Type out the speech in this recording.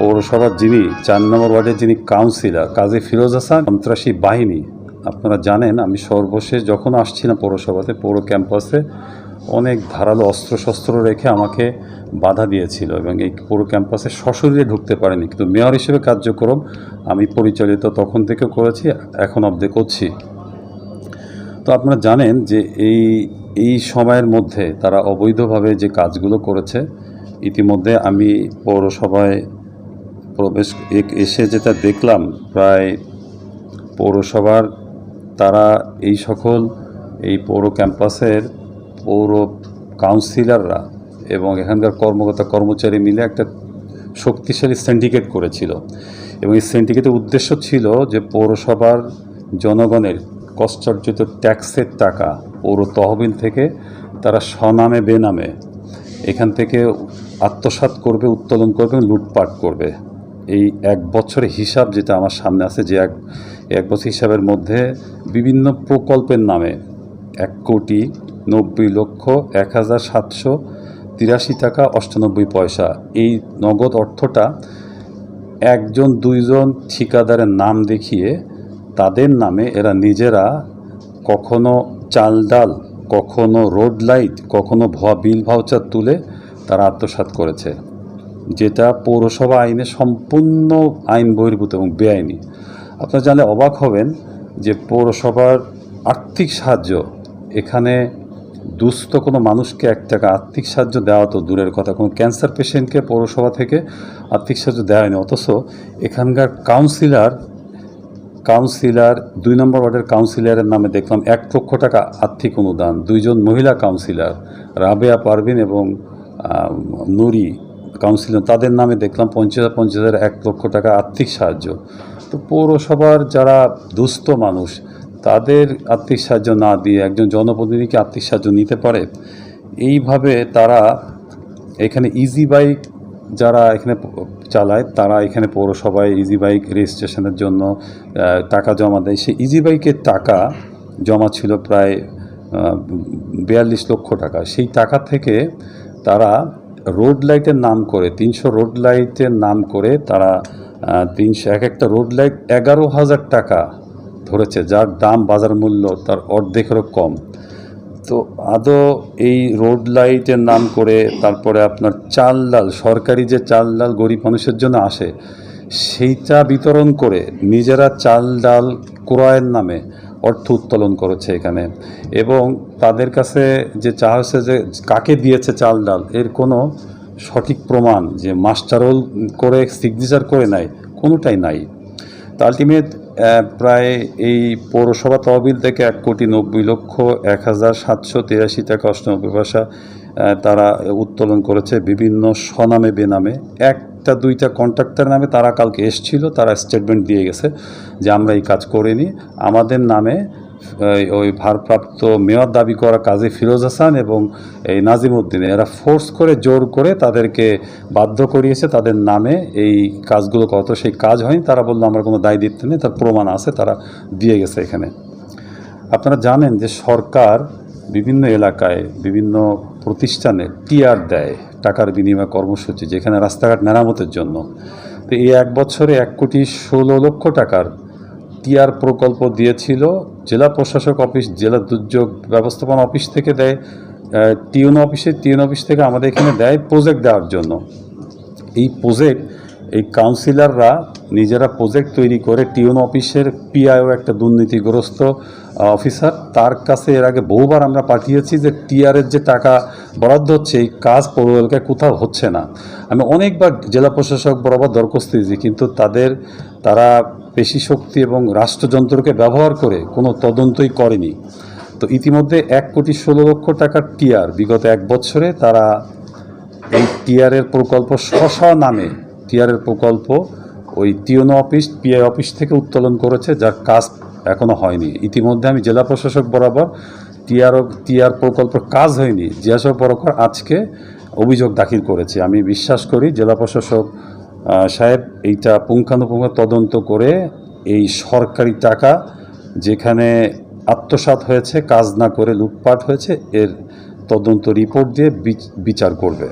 পৌরসভার যিনি, চার নম্বর ওয়ার্ডের যিনি কাউন্সিলর, কাজী ফিরোজ হাসান, সন্ত্রাসী বাহিনী, আপনারা জানেন, আমি সর্বশেষ যখন আসছি না পৌরসভাতে, পৌর ক্যাম্পাসে, অনেক ধারালো অস্ত্রশস্ত্র রেখে আমাকে বাধা দিয়েছিল এবং এই পৌর ক্যাম্পাসে সশরীরে ঢুকতে পারেনি। কিন্তু মেয়র হিসেবে কার্যক্রম আমি পরিচালিত তখন থেকে করেছি, এখন অব্দে করছি। তো আপনারা জানেন যে এই এই সময়ের মধ্যে তারা অবৈধভাবে যে কাজগুলো করেছে, ইতিমধ্যে আমি পৌরসভায় প্রবেশ এসে যেটা দেখলাম প্রায় পৌরসভার, তারা এই সকল এই পৌর ক্যাম্পাসের পৌর কাউন্সিলররা এবং এখানকার কর্মকর্তা কর্মচারী মিলে একটা শক্তিশালী সিন্ডিকেট করেছিল। এবং এই সিন্ডিকেটের উদ্দেশ্য ছিল যে পৌরসভার জনগণের কষ্টার্জিত ট্যাক্সের টাকা পৌর তহবিল থেকে তারা স্বনামে, বেনামে এখান থেকে আত্মসাৎ করবে, উত্তোলন করবে, লুটপাট করবে। এই এক বছরের হিসাব যেটা আমার সামনে আছে যে এক এক বছর হিসাবের মধ্যে বিভিন্ন প্রকল্পের নামে এক কোটি নব্বই লক্ষ এক হাজার সাতশো তিরাশি টাকা অষ্টানব্বই পয়সা। এই নগদ অর্থটা একজন, দুইজন ঠিকাদারের নাম দেখিয়ে তাদের নামে এরা নিজেরা কখনো চাল ডাল, কখনো রোড লাইট, কখনো ভুয়া বিল ভাউচার তুলে তারা আত্মসাৎ করেছে। যেটা পৌরসভা আইনে সম্পূর্ণ আইন বহির্ভূত এবং বেআইনি। আপনারা জানলে অবাক হবেন যে পৌরসভার আর্থিক সাহায্য, এখানে দুস্থ কোনো মানুষকে এক টাকা আর্থিক সাহায্য দেওয়া তো দূরের কথা। কোনো ক্যান্সার পেশেন্টকে পৌরসভা থেকে আর্থিক সাহায্য দেওয়া হয়নি। অথচ এখানকার কাউন্সিলর কাউন্সিলর, দুই নম্বর ওয়ার্ডের কাউন্সিলরের নামে দেখলাম এক লক্ষ টাকা আর্থিক অনুদান। দুইজন মহিলা কাউন্সিলর, রাবেয়া পারভিন এবং নুরি। কাউন্সিলর তাদের নামে দেখলাম পঞ্চাশ পঞ্চাশ এক লক্ষ টাকা আর্থিক সাহায্য। তো পৌরসভার যারা দুস্থ মানুষ, তাদের আর্থিক সাহায্য না দিয়ে একজন জনপ্রতিনিধিকে আর্থিক সাহায্য নিতে পারে? এইভাবে তারা এখানে ইজি বাইক যারা এখানে চালায়, তারা এখানে পৌরসভায় ইজি বাইক রেজিস্ট্রেশনের জন্য টাকা জমা দেয়। সেই ইজি বাইকের টাকা জমা ছিল প্রায় বিয়াল্লিশ লক্ষ টাকা। সেই টাকা থেকে তারা রোড লাইটের নাম করে, তিনশো রোড লাইটের নাম করে তারা তিনশো, এক একটা রোড লাইট এগারো হাজার টাকা ধরেছে, যার দাম বাজার মূল্য তার অর্ধেকেরও কম। তো আদৌ এই রোড লাইটের নাম করে তারপরে আপনার চাল ডাল সরকারি যে চাল ডাল গরিব মানুষের জন্য আসে, সেইটা বিতরণ করে নিজেরা চাল ডাল ক্রয়ের নামে অর্থ উত্তোলন করেছে এখানে। এবং তাদের কাছে যে চা হয়েছে যে কাকে দিয়েছে চাল ডাল, এর কোনো সঠিক প্রমাণ যে মাস্টারোল করে, সিগনেচার করে নাই, কোনোটাই নাই। তো আলটিমেট প্রায় এই পৌরসভা তহবিল থেকে এক কোটি নব্বই লক্ষ এক হাজার সাতশো তিরাশি টাকা অষ্টনব্বই পয়সা তারা উত্তোলন করেছে বিভিন্ন স্বনামে, বেনামে। একটা, দুইটা কন্ট্রাক্টর নামে তারা কালকে এসছিল, তারা স্টেটমেন্ট দিয়ে গেছে যে আমরা এই কাজ করিনি। আমাদের নামে ওই ভারপ্রাপ্ত মেয়র দাবি করা কাজী ফিরোজ হাসান এবং এই নাজিমউদ্দিন এরা ফোর্স করে, জোর করে তাদেরকে বাধ্য করিয়েছে তাদের নামে এই কাজগুলো কত সেই কাজ হয়নি, তারা বলল, আমার কোনো দায় দিতে নেই। তার প্রমাণ আছে, তারা দিয়ে গেছে এখানে। আপনারা জানেন যে সরকার বিভিন্ন এলাকায় বিভিন্ন প্রতিষ্ঠানে টিআর দেয়, টাকার বিনিময় কর্মসূচি, যেখানে রাস্তাঘাট মেরামতের জন্য। তো এই এক বছরে এক কোটি ষোলো লক্ষ টাকার টিআর প্রকল্প দিয়েছিল। জেলা প্রশাসক অফিস, জেলা দুর্যোগ ব্যবস্থাপনা অফিস থেকে দেয় টিউন অফিসে, টিউন অফিস থেকে আমাদের এখানে দেয় প্রজেক্ট দেওয়ার জন্য। এই প্রজেক্ট এই কাউন্সিলররা নিজেরা প্রজেক্ট তৈরি করে টিউন অফিসের পিআইও একটা দুর্নীতিগ্রস্ত অফিসার তার কাছে এর আগে বহুবার আমরা পাঠিয়েছি যে টিআরের যে টাকা বরাদ্দ হচ্ছে, এই কাজ পৌর এলাকায় কোথাও হচ্ছে না। আমি অনেকবার জেলা প্রশাসক বরাবর দরখাস্ত দিয়েছি, কিন্তু তাদের, তারা পেশি শক্তি এবং রাষ্ট্রযন্ত্রকে ব্যবহার করে কোনো তদন্তই করেনি। তো ইতিমধ্যে এক কোটি ষোলো লক্ষ টাকার টিআর বিগত এক বছরে তারা এই টিআরের প্রকল্প শশা নামে টিআরের প্রকল্প ওই টিওনো অফিস, পিআই অফিস থেকে উত্তোলন করেছে যার কাজ এখনও হয়নি। ইতিমধ্যে আমি জেলা প্রশাসক বরাবর টিআর টিআর প্রকল্পের কাজ হয়নি। জিয়াসব বরাবর আজকে অভিযোগ দাখিল করেছে। আমি বিশ্বাস করি জেলা প্রশাসক সাহেব এইটা পুঙ্খানুপুঙ্খ তদন্ত করে এই সরকারি টাকা যেখানে আত্মসাৎ হয়েছে, কাজ না করে লুটপাট হয়েছে, এর তদন্ত রিপোর্ট দিয়ে বিচ- বিচার করবে।